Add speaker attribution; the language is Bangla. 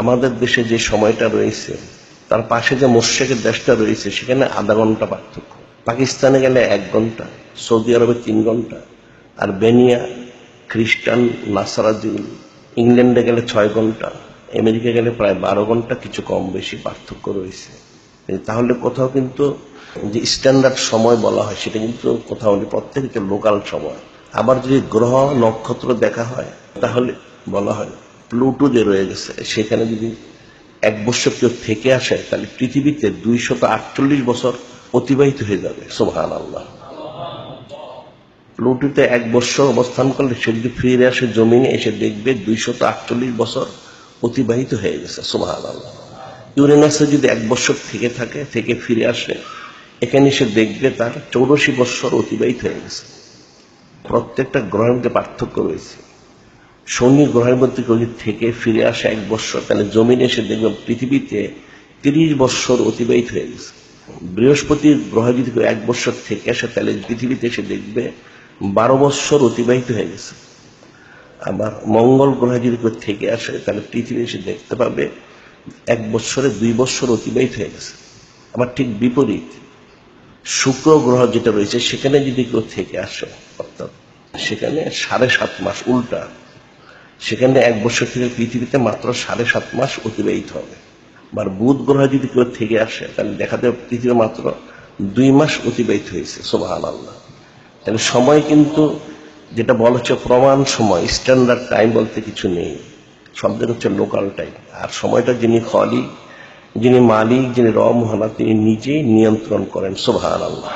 Speaker 1: আমাদের দেশে যে সময়টা রয়েছে, তার পাশে যে মোর্শেকের দেশটা রয়েছে, সেখানে আধা ঘণ্টা পার্থক্য। পাকিস্তানে গেলে এক ঘণ্টা, সৌদি আরবে তিন ঘণ্টা, আর বেনিয়া, খ্রিস্টান নাসারাদিন ইংল্যান্ডে গেলে ছয় ঘণ্টা, আমেরিকা গেলে প্রায় বারো ঘণ্টা কিছু কম বেশি পার্থক্য রয়েছে। তাহলে কোথাও কিন্তু যে স্ট্যান্ডার্ড সময় বলা হয়, সেটা কিন্তু কোথাও প্রত্যেকটা লোকাল সময়। আবার যদি গ্রহ নক্ষত্র দেখা হয়, তাহলে বলা হয় প্লুটো যে রয়ে গেছে, সেখানে যদি এক বছর কেউ থেকে আসে, তাহলে পৃথিবীতে দুইশত আটচল্লিশ বছর অতিবাহিত হয়ে যাবে। সোহান আল্লাহ প্লুটোতে এক বছর অবস্থান করলে সে যদি ফিরে আসে জমিনে, এসে দেখবে দুইশত আটচল্লিশ বছর অতিবাহিত হয়ে গেছে। সোহান আল্লাহ ইউরেনাসে যদি এক বছর থেকে থাকে, থেকে ফিরে আসে, এখানে সে দেখবে তার চৌরাশি বছর অতিবাহিত হয়ে গেছে। প্রত্যেকটা গ্রহের মধ্যে পার্থক্য রয়েছে। শনি গ্রহের মধ্যে থেকে ফিরে আসে এক বছর তাহলে জমিনে এসে দেখবে পৃথিবীতে তিরিশ বছর অতিবাহিত হয়ে গেছে। বৃহস্পতি গ্রহে যদি এক বছর থেকে আসে, তাহলে পৃথিবীতে এসে দেখবে বারো বছর অতিবাহিত হয়ে গেছে। আবার মঙ্গল গ্রহে যদি থেকে আসে, তাহলে পৃথিবী এসে দেখতে পাবে এক বছরে দুই বছর অতিবাহিত হয়ে গেছে। আবার ঠিক বিপরীত, শুক্র গ্রহ যেটা রয়েছে, সেখানে যদি কেউ থেকে আসে, অর্থাৎ সেখানে সাড়ে সাত মাস উল্টা সেখানে এক বছর থেকে পৃথিবীতে মাত্র সাড়ে সাত মাস অতিবাহিত হবে। আর বুধ গ্রহ যদি কেউ থেকে আসে, তাহলে দেখা যাবে পৃথিবী মাত্র দুই মাস অতিবাহিত হয়েছে সোবাহান আল্লাহ তাহলে সময় কিন্তু, যেটা বলা হচ্ছে প্রমাণ সময় স্ট্যান্ডার্ড টাইম বলতে কিছু নেই। জায়গায় হচ্ছে লোকাল টাইম আর সময়টা যিনি খলি যিনি মালিক, যিনি রমহানা তিনি নিজেই নিয়ন্ত্রণ করেন সোভান আল্লাহ